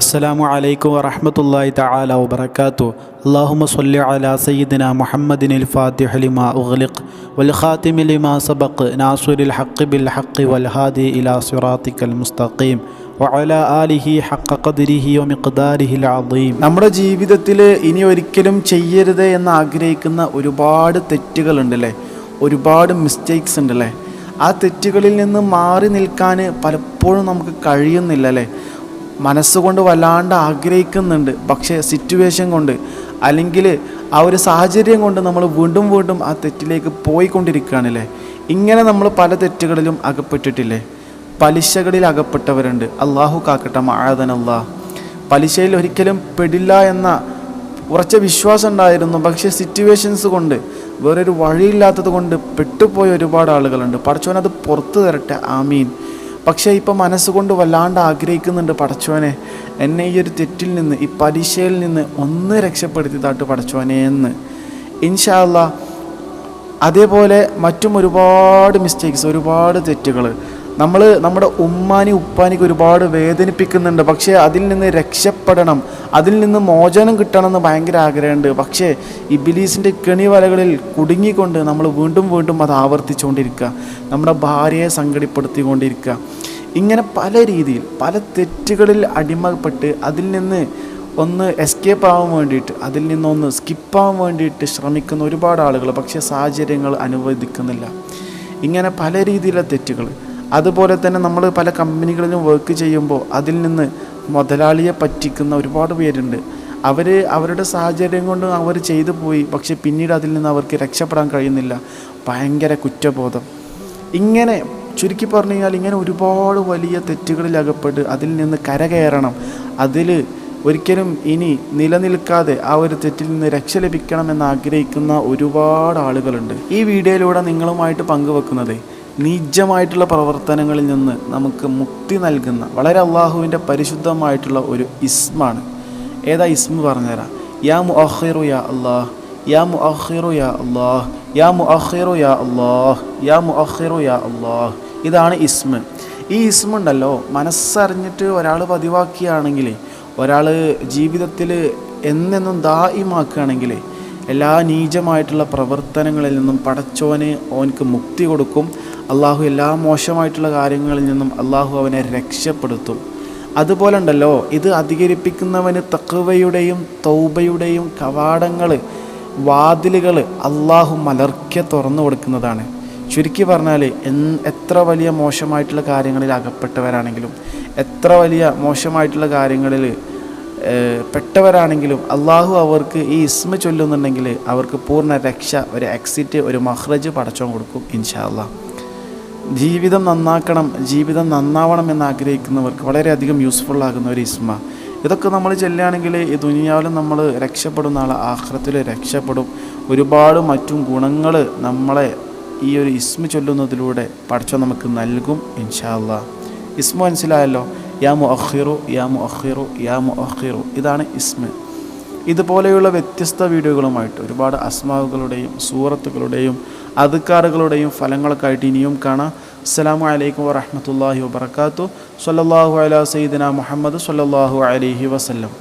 അസ്സാം വലൈക്കും വറഹമത്തല്ലാഹി തആല വാത്തു അള്ളാഹുമ സല്ലി അലാ സയ്യിദിന മുഹമ്മദിനിൽ ഫാത്തിഹ ലിമാ ഉഗ്ലിഖ് വൽ ഖാതിമി ലിമാ സബഖ് നാസുരിൽ ഹഖ് ബിൽ ഹഖ് വൽ ഹാദി ഇലാ സിറാത്തിക്കൽ മുസ്തഖീം വഅല ആലിഹി ഹഖ ഖദ്രിഹി വമിഖ്ദാരിഹിൽ അളീം നമ്മുടെ ജീവിതത്തിൽ ഇനി ഒരിക്കലും ചെയ്യരുത് എന്ന് ആഗ്രഹിക്കുന്ന ഒരുപാട് തെറ്റുകളുണ്ടല്ലേ? ഒരുപാട് മിസ്റ്റേക്സ് ഉണ്ടല്ലേ? ആ തെറ്റുകളിൽ നിന്ന് മാറി നിൽക്കാൻ പലപ്പോഴും നമുക്ക് കഴിയുന്നില്ല അല്ലേ? മനസ്സുകൊണ്ട് വല്ലാണ്ട് ആഗ്രഹിക്കുന്നുണ്ട് പക്ഷേ സിറ്റുവേഷൻ കൊണ്ട് അല്ലെങ്കിൽ ആ ഒരു സാഹചര്യം കൊണ്ട് നമ്മൾ വീണ്ടും വീണ്ടും ആ തെറ്റിലേക്ക് പോയിക്കൊണ്ടിരിക്കുകയാണല്ലേ ഇങ്ങനെ നമ്മൾ പല തെറ്റുകളിലും അകപ്പെട്ടിട്ടില്ലേ? പലിശകളിൽ അകപ്പെട്ടവരുണ്ട്. അള്ളാഹു കാക്കട്ടെ മാഴതനല്ലാ പലിശയിൽ ഒരിക്കലും പെടില്ല എന്ന ഉറച്ച വിശ്വാസം ഉണ്ടായിരുന്നു പക്ഷേ സിറ്റുവേഷൻസ് കൊണ്ട് വേറൊരു വഴിയില്ലാത്തത് കൊണ്ട് പെട്ടുപോയ ഒരുപാട് ആളുകളുണ്ട്. പടച്ചോൻ അത് പുറത്തു തരട്ടെ. ആമീൻ. പക്ഷേ ഇപ്പം മനസ്സുകൊണ്ട് വല്ലാണ്ട് ആഗ്രഹിക്കുന്നുണ്ട് പടച്ചോനെ എന്നെ ഈ ഒരു തെറ്റിൽ നിന്ന് ഈ പരീക്ഷയിൽ നിന്ന് ഒന്ന് രക്ഷപ്പെടുത്തി താട്ട് പടച്ചോനെ എന്ന്. ഇൻഷാല്ല അതേപോലെ മറ്റും ഒരുപാട് മിസ്റ്റേക്സ് ഒരുപാട് തെറ്റുകൾ നമ്മൾ നമ്മുടെ ഉമ്മാനി ഉപ്പാനിക്ക് ഒരുപാട് വേദനിപ്പിക്കുന്നുണ്ട്. പക്ഷേ അതിൽ നിന്ന് രക്ഷപ്പെടണം. അതിൽ നിന്ന് മോചനം കിട്ടണമെന്ന് ഭയങ്കര ആഗ്രഹമുണ്ട്. പക്ഷേ ഇബിലീസിന്റെ കെണിവലകളിൽ കുടുങ്ങിക്കൊണ്ട് നമ്മൾ വീണ്ടും വീണ്ടും അത് ആവർത്തിച്ചുകൊണ്ടിരിക്കുക. നമ്മുടെ ഭാര്യയെ സങ്കടപ്പെടുത്തിക്കൊണ്ടിരിക്കുക. ഇങ്ങനെ പല രീതിയിൽ പല തെറ്റുകളിൽ അടിമപ്പെട്ട് അതിൽ നിന്ന് ഒന്ന് എസ്കേപ്പ് ആവാൻ വേണ്ടിയിട്ട് അതിൽ നിന്നൊന്ന് സ്കിപ്പാവാൻ വേണ്ടിയിട്ട് ശ്രമിക്കുന്ന ഒരുപാട് ആളുകൾ പക്ഷേ സാഹചര്യങ്ങൾ അനുവദിക്കുന്നില്ല. ഇങ്ങനെ പല രീതിയിലുള്ള തെറ്റുകൾ. അതുപോലെ തന്നെ നമ്മൾ പല കമ്പനികളിലും വർക്ക് ചെയ്യുമ്പോൾ അതിൽ നിന്ന് മുതലാളിയെ പറ്റിക്കുന്ന ഒരുപാട് പേരുണ്ട്. അവർ അവരുടെ സാഹചര്യം കൊണ്ട് അവർ ചെയ്തു പോയി പക്ഷെ പിന്നീട് അതിൽ നിന്ന് അവർക്ക് രക്ഷപ്പെടാൻ കഴിയുന്നില്ല. ഭയങ്കര കുറ്റബോധം. ഇങ്ങനെ ചുരുക്കി പറഞ്ഞു കഴിഞ്ഞാൽ ഇങ്ങനെ ഒരുപാട് വലിയ തെറ്റുകളിൽ അകപ്പെട്ട് അതിൽ നിന്ന് കരകയറണം അതിൽ ഒരിക്കലും ഇനി നിലനിൽക്കാതെ ആ ഒരു തെറ്റിൽ നിന്ന് രക്ഷ ലഭിക്കണമെന്ന് ആഗ്രഹിക്കുന്ന ഒരുപാട് ആളുകളുണ്ട്. ഈ വീഡിയോയിലൂടെ നിങ്ങളുമായിട്ട് പങ്കുവെക്കുന്നത് നീചമായിട്ടുള്ള പ്രവർത്തനങ്ങളിൽ നിന്ന് നമുക്ക് മുക്തി നൽകുന്ന വളരെ അള്ളാഹുവിന്റെ പരിശുദ്ധമായിട്ടുള്ള ഒരു ഇസ്മാണ്. ഏതാ ഇസ്മ പറഞ്ഞുതരാം? യാ മു അഹിറു യാ അള്ളാഹ് യാ മു അഹിറു യാ അള്ളാഹ് യാ മു അഹിറു യാ അള്ളാഹ് യാ മു അഹിറു യാ അള്ളാഹ്. ഇതാണ് ഇസ്മ. ഈ ഇസ്മ ഉണ്ടല്ലോ മനസ്സറിഞ്ഞിട്ട് ഒരാൾ പതിവാക്കിയാണെങ്കിൽ ഒരാൾ ജീവിതത്തിൽ എന്നെന്നും ദായിമാക്കുകയാണെങ്കിൽ എല്ലാ നീചമായിട്ടുള്ള പ്രവർത്തനങ്ങളിൽ നിന്നും പടച്ചോന് ഓൻക്ക് മുക്തി കൊടുക്കും. അള്ളാഹു എല്ലാ മോശമായിട്ടുള്ള കാര്യങ്ങളിൽ നിന്നും അള്ളാഹു അവനെ രക്ഷപ്പെടുത്തും. അതുപോലെ ഉണ്ടല്ലോ ഇത് അധികരിപ്പിക്കുന്നവന് തക്കവയുടെയും തൗബയുടെയും കവാടങ്ങൾ വാതിലുകൾ അള്ളാഹു മലർക്കെ തുറന്നു കൊടുക്കുന്നതാണ്. ചുരുക്കി പറഞ്ഞാൽ എത്ര വലിയ മോശമായിട്ടുള്ള കാര്യങ്ങളിൽ അകപ്പെട്ടവരാണെങ്കിലും എത്ര വലിയ മോശമായിട്ടുള്ള കാര്യങ്ങളിൽ പെട്ടവരാണെങ്കിലും അള്ളാഹു അവർക്ക് ഈ ഇസ്മ ചൊല്ലുന്നുണ്ടെങ്കിൽ അവർക്ക് പൂർണ രക്ഷ ഒരു എക്സിറ്റ് ഒരു മഹ്റജ് പടച്ചോൻ കൊടുക്കും ഇൻഷാ അള്ളാഹ് ജീവിതം നന്നാക്കണം ജീവിതം നന്നാവണം എന്ന് ആഗ്രഹിക്കുന്നവർക്ക് വളരെയധികം യൂസ്ഫുൾ ആകുന്ന ഒരു ഇസ്മ ഇതൊക്കെ നമ്മൾ ചെല്ലുകയാണെങ്കിൽ ഈ ദുനിയാവിലും നമ്മൾ രക്ഷപ്പെടുന്ന ആൾ ആഹ്രത്തിൽ രക്ഷപ്പെടും. ഒരുപാട് മറ്റും ഗുണങ്ങൾ നമ്മളെ ഈ ഒരു ഇസ്മ ചൊല്ലുന്നതിലൂടെ പഠിച്ചോ നമുക്ക് നൽകും ഇൻഷാല്ല ഇസ്മ മനസ്സിലായല്ലോ? യാ മുഅഖിറു യാ മുഅഖിറു യാ മുഅഖിറു. ഇതാണ് ഇസ്മ ഇതുപോലെയുള്ള വ്യത്യസ്ത വീഡിയോകളുമായിട്ട് ഒരുപാട് അസ്മാവുകളുടെയും സൂറത്തുകളുടെയും അതുക്കാറുകളുടെയും ഫലങ്ങളൊക്കെയായിട്ട് ഇനിയും കാണാം. അസ്സലാമു അലൈക്കും വറഹമത്തല്ലാഹി വബർക്കാത്തു സല്ലല്ലാഹു അല സയ്യിദിന മുഹമ്മദ് സല്ലല്ലാഹു അലഹി വസല്ലം.